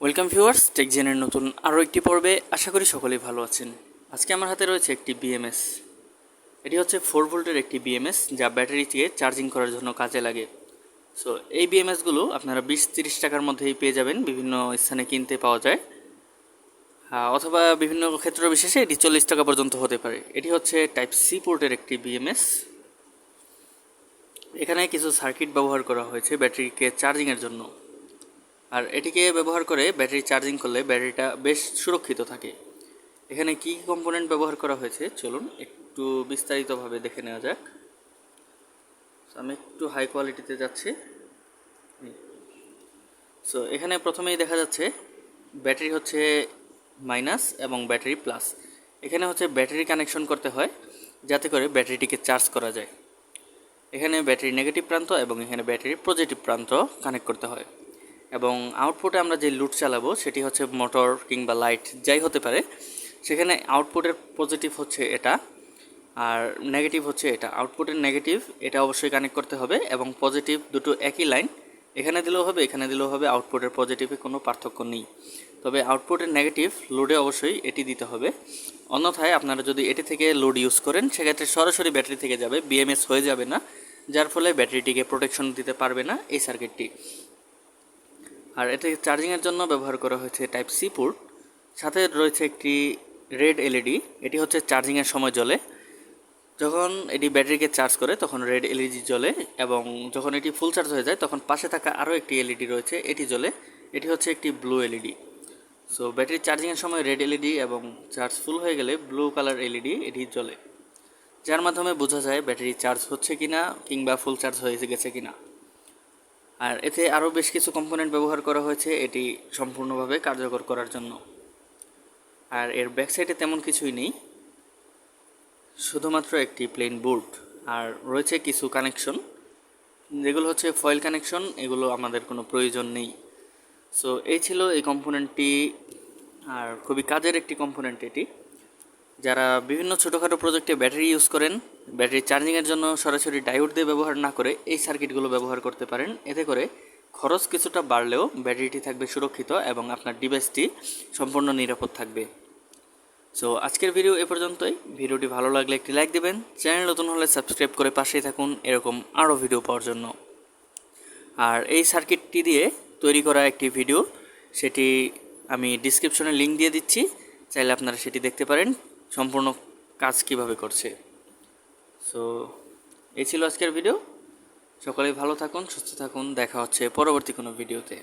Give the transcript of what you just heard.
Welcome viewers টেকজেনের নতুন আরও একটি পর্বে আশা করি সকলেই ভালো আছেন। আজকে আমার হাতে রয়েছে একটি বিএমএস এটি হচ্ছে ফোর ভোল্টের একটি বিএমএস যা ব্যাটারিকে চার্জিং করার জন্য কাজে লাগে। সো এই বিএমএসগুলো আপনারা বিশ তিরিশ টাকার মধ্যেই পেয়ে যাবেন, বিভিন্ন স্থানে কিনতে পাওয়া যায়। অথবা বিভিন্ন ক্ষেত্র বিশেষে এটি চল্লিশ টাকা পর্যন্ত হতে পারে। এটি হচ্ছে টাইপ সি পোর্টের একটি বিএমএস এখানে কিছু সার্কিট ব্যবহার করা হয়েছে ব্যাটারিকে চার্জিংয়ের জন্য। আর এটিকে ব্যবহার করে ব্যাটারি চার্জিং করলে ব্যাটারিটা বেশ সুরক্ষিত থাকে। এখানে কী কী কম্পোনেন্ট ব্যবহার করা হয়েছে? চলুন একটু বিস্তারিতভাবে দেখে নেওয়া যাক। আমি একটু হাই কোয়ালিটিতে যাচ্ছি। সো এখানে প্রথমেই দেখা যাচ্ছে ব্যাটারি হচ্ছে মাইনাস এবং ব্যাটারি প্লাস এখানে হচ্ছে ব্যাটারি কানেকশন করতে হয় যাতে করে ব্যাটারিটিকে চার্জ করা যায়। এখানে ব্যাটারি নেগেটিভ প্রান্ত এবং এখানে ব্যাটারি পজিটিভ প্রান্ত কানেক্ট করতে হয়। এবং আউটপুটে আমরা যে লুট চালাবো, সেটি হচ্ছে মোটর কিংবা লাইট যাই হতে পারে, সেখানে আউটপুটের পজিটিভ হচ্ছে এটা, আর নেগেটিভ হচ্ছে এটা। আউটপুটের নেগেটিভ এটা অবশ্যই কানেক্ট করতে হবে, এবং পজিটিভ দুটো একই লাইন এখানে দিলেও হবে, এখানে দিলেও হবে আউটপুটের পজিটিভে কোনো পার্থক্য নেই। তবে আউটপুটের নেগেটিভ লোডে অবশ্যই এটি দিতে হবে। অন্যথায় আপনারা যদি এটি থেকে লোড ইউজ করেন, সেক্ষেত্রে সরাসরি ব্যাটারি থেকে যাবে বিএমএস হয়ে যাবে না, যার ফলে ব্যাটারিটিকে প্রোটেকশন দিতে পারবে না এই সার্কিটটি আর এটি চার্জিংয়ের জন্য ব্যবহার করা হয়েছে টাইপ সি পোর্ট সাথে রয়েছে একটি রেড এলইডি এটি হচ্ছে চার্জিংয়ের সময় জ্বলে। যখন এটি ব্যাটারিকে চার্জ করে, তখন রেড এলইডি জ্বলে এবং যখন এটি ফুল চার্জ হয়ে যায়, তখন পাশে থাকা আরও একটি এলইডি রয়েছে, এটি জ্বলে। এটি হচ্ছে একটি ব্লু এলইডি সো ব্যাটারি চার্জিংয়ের সময় রেড এলইডি এবং চার্জ ফুল হয়ে গেলে ব্লু কালার এলইডি এটি জ্বলে। যার মাধ্যমে বোঝা যায় ব্যাটারি চার্জ হচ্ছে কিনা কিংবা ফুল চার্জ হয়ে গেছে কিনা। আর এতে আরও বেশ কিছু কম্পোনেন্ট ব্যবহার করা হয়েছে, এটি সম্পূর্ণভাবে কার্যকর করার জন্য। আর এর ব্যাক সাইডে তেমন কিছুই নেই, শুধুমাত্র একটি প্লেন বোর্ড আর রয়েছে কিছু কানেকশন যেগুলো হচ্ছে ফয়েল কানেকশন এগুলো আমাদের কোনো প্রয়োজন নেই। সো এই ছিল এই কম্পোনেন্টটি আর খুবই কাজের একটি কম্পোনেন্ট এটি। যারা বিভিন্ন ছোটোখাটো প্রজেক্টে ব্যাটারি ইউজ করেন ব্যাটারি চার্জিংয়ের জন্য সরাসরি ডায়োড দিয়ে ব্যবহার না করে এই সার্কিটগুলো ব্যবহার করতে পারেন। এতে করে খরচ কিছুটা বাড়লেও ব্যাটারিটি থাকবে সুরক্ষিত এবং আপনার ডিভাইসটি সম্পূর্ণ নিরাপদ থাকবে। সো আজকের ভিডিও এ পর্যন্তই। ভিডিওটি ভালো লাগলে একটি লাইক দেবেন। চ্যানেল নতুন হলে সাবস্ক্রাইব করে পাশেই থাকুন। এরকম আরও ভিডিও পাওয়ার জন্য। আর এই সার্কিটটি দিয়ে তৈরি করা একটি ভিডিও সেটি আমি ডিসক্রিপশনে লিঙ্ক দিয়ে দিচ্ছি। চাইলে আপনারা সেটি দেখতে পারেন। সম্পূর্ণ কাজ কীভাবে করছে। সো এই ছিল আজকের ভিডিও সকলেই ভালো থাকুন, সুস্থ থাকুন। দেখা হচ্ছে পরবর্তী কোনো ভিডিওতে